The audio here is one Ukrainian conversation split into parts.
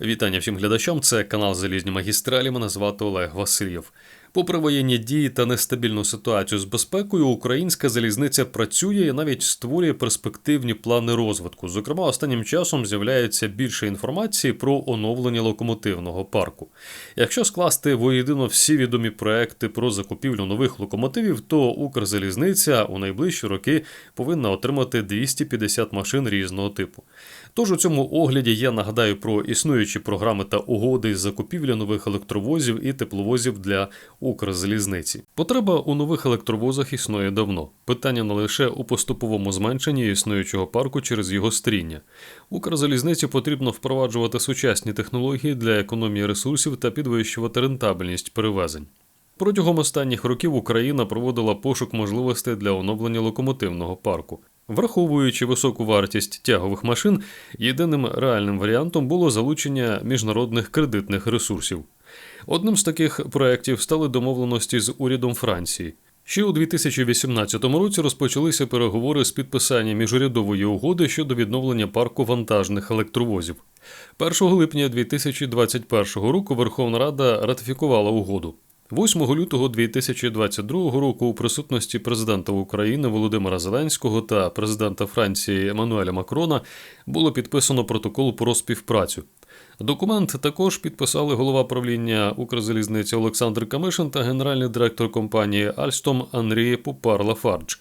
Вітання всім глядачам. Це канал Залізні магістралі. Мене звати Олег Васильєв. Попри воєнні дії та нестабільну ситуацію з безпекою, українська залізниця працює і навіть створює перспективні плани розвитку. Зокрема, останнім часом з'являється більше інформації про оновлення локомотивного парку. Якщо скласти воєдино всі відомі проекти про закупівлю нових локомотивів, то Укрзалізниця у найближчі роки повинна отримати 250 машин різного типу. Тож у цьому огляді я нагадаю про існуючі програми та угоди з закупівлі нових електровозів і тепловозів для Укрзалізниці. Потреба у нових електровозах існує давно. Питання не лише у поступовому зменшенні існуючого парку через його стріння. Укрзалізниці потрібно впроваджувати сучасні технології для економії ресурсів та підвищувати рентабельність перевезень. Протягом останніх років Україна проводила пошук можливостей для оновлення локомотивного парку. Враховуючи високу вартість тягових машин, єдиним реальним варіантом було залучення міжнародних кредитних ресурсів. Одним з таких проєктів стали домовленості з урядом Франції. Ще у 2018 році розпочалися переговори з підписання міжурядової угоди щодо відновлення парку вантажних електровозів. 1 липня 2021 року Верховна Рада ратифікувала угоду. 8 лютого 2022 року у присутності президента України Володимира Зеленського та президента Франції Еммануеля Макрона було підписано протокол про співпрацю. Документ також підписали голова правління Укрзалізниці Олександр Камишин та генеральний директор компанії Альстом Андрій Пупар Лафардж.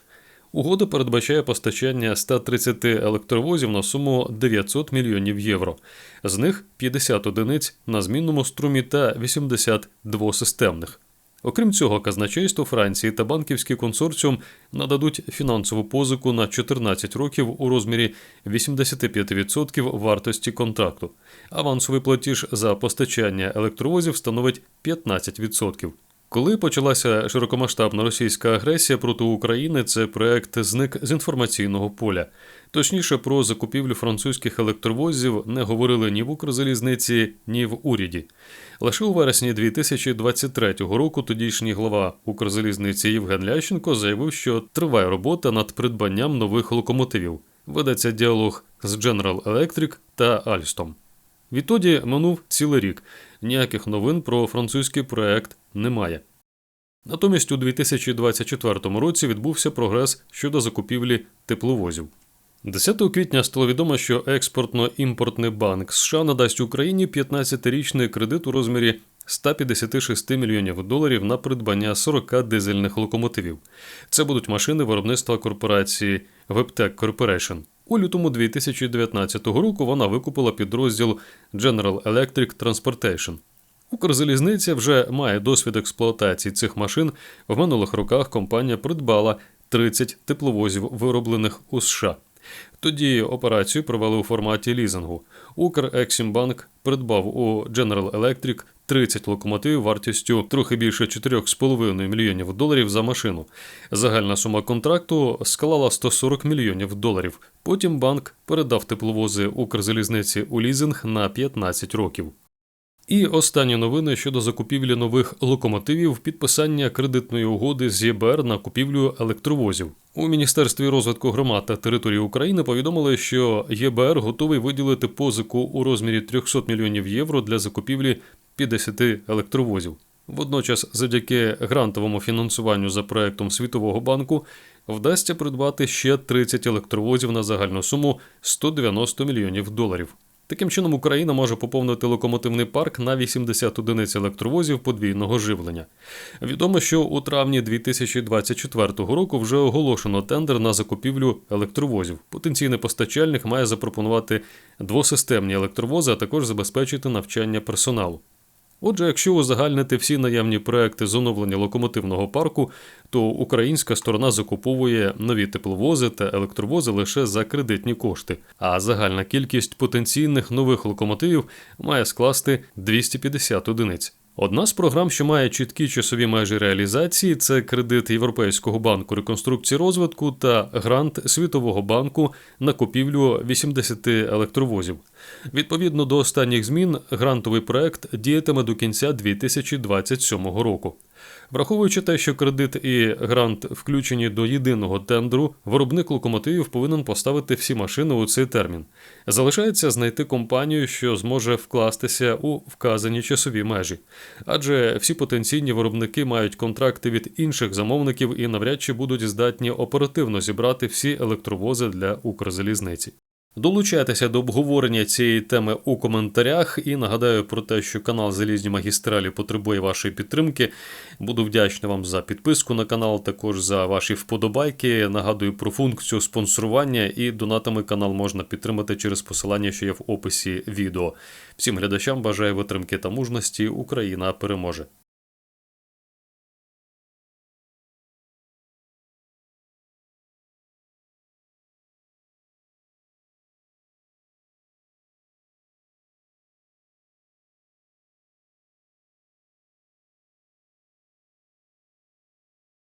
Угода передбачає постачання 130 електровозів на суму 900 мільйонів євро. З них 50 одиниць на змінному струмі та 80 двосистемних. Окрім цього, казначейство Франції та банківський консорціум нададуть фінансову позику на 14 років у розмірі 85% вартості контракту. Авансовий платіж за постачання електровозів становить 15%. Коли почалася широкомасштабна російська агресія проти України, цей проект зник з інформаційного поля. Точніше, про закупівлю французьких електровозів не говорили ні в Укрзалізниці, ні в уряді. Лише у вересні 2023 року тодішній глава Укрзалізниці Євген Лященко заявив, що триває робота над придбанням нових локомотивів. Ведеться діалог з General Electric та Alstom. Відтоді минув цілий рік. Ніяких новин про французький проект немає. Натомість у 2024 році відбувся прогрес щодо закупівлі тепловозів. 10 квітня стало відомо, що експортно-імпортний банк США надасть Україні 15-річний кредит у розмірі 156 мільйонів доларів на придбання 40 дизельних локомотивів. Це будуть машини виробництва корпорації Webtec Corporation. У лютому 2019 року вона викупила підрозділ General Electric Transportation. Укрзалізниця вже має досвід експлуатації цих машин. В минулих роках компанія придбала 30 тепловозів, вироблених у США. Тоді операцію провели у форматі лізингу. Укрексімбанк придбав у General Electric 30 локомотивів вартістю трохи більше 4,5 мільйонів доларів за машину. Загальна сума контракту склала 140 мільйонів доларів. Потім банк передав тепловози Укрзалізниці у лізинг на 15 років. І останні новини щодо закупівлі нових локомотивів, підписання кредитної угоди з ЄБР на купівлю електровозів. У Міністерстві розвитку громад та території України повідомили, що ЄБР готовий виділити позику у розмірі 300 мільйонів євро для закупівлі 50 електровозів. Водночас, завдяки грантовому фінансуванню за проектом Світового банку, вдасться придбати ще 30 електровозів на загальну суму 190 мільйонів доларів. Таким чином, Україна може поповнити локомотивний парк на 80 одиниць електровозів подвійного живлення. Відомо, що у травні 2024 року вже оголошено тендер на закупівлю електровозів. Потенційний постачальник має запропонувати двосистемні електровози, а також забезпечити навчання персоналу. Отже, якщо узагальнити всі наявні проекти з оновлення локомотивного парку, то українська сторона закуповує нові тепловози та електровози лише за кредитні кошти, а загальна кількість потенційних нових локомотивів має скласти 250 одиниць. Одна з програм, що має чіткі часові межі реалізації, це кредит Європейського банку реконструкції розвитку та грант Світового банку на купівлю 80 електровозів. Відповідно до останніх змін, грантовий проект діятиме до кінця 2027 року. Враховуючи те, що кредит і грант включені до єдиного тендеру, виробник локомотивів повинен поставити всі машини у цей термін. Залишається знайти компанію, що зможе вкластися у вказані часові межі, адже всі потенційні виробники мають контракти від інших замовників і навряд чи будуть здатні оперативно зібрати всі електровози для Укрзалізниці. Долучайтеся до обговорення цієї теми у коментарях і нагадаю про те, що канал Залізні магістралі потребує вашої підтримки. Буду вдячний вам за підписку на канал, також за ваші вподобайки. Нагадую про функцію спонсорування і донатами канал можна підтримати через посилання, що є в описі відео. Всім глядачам бажаю витримки та мужності. Україна переможе!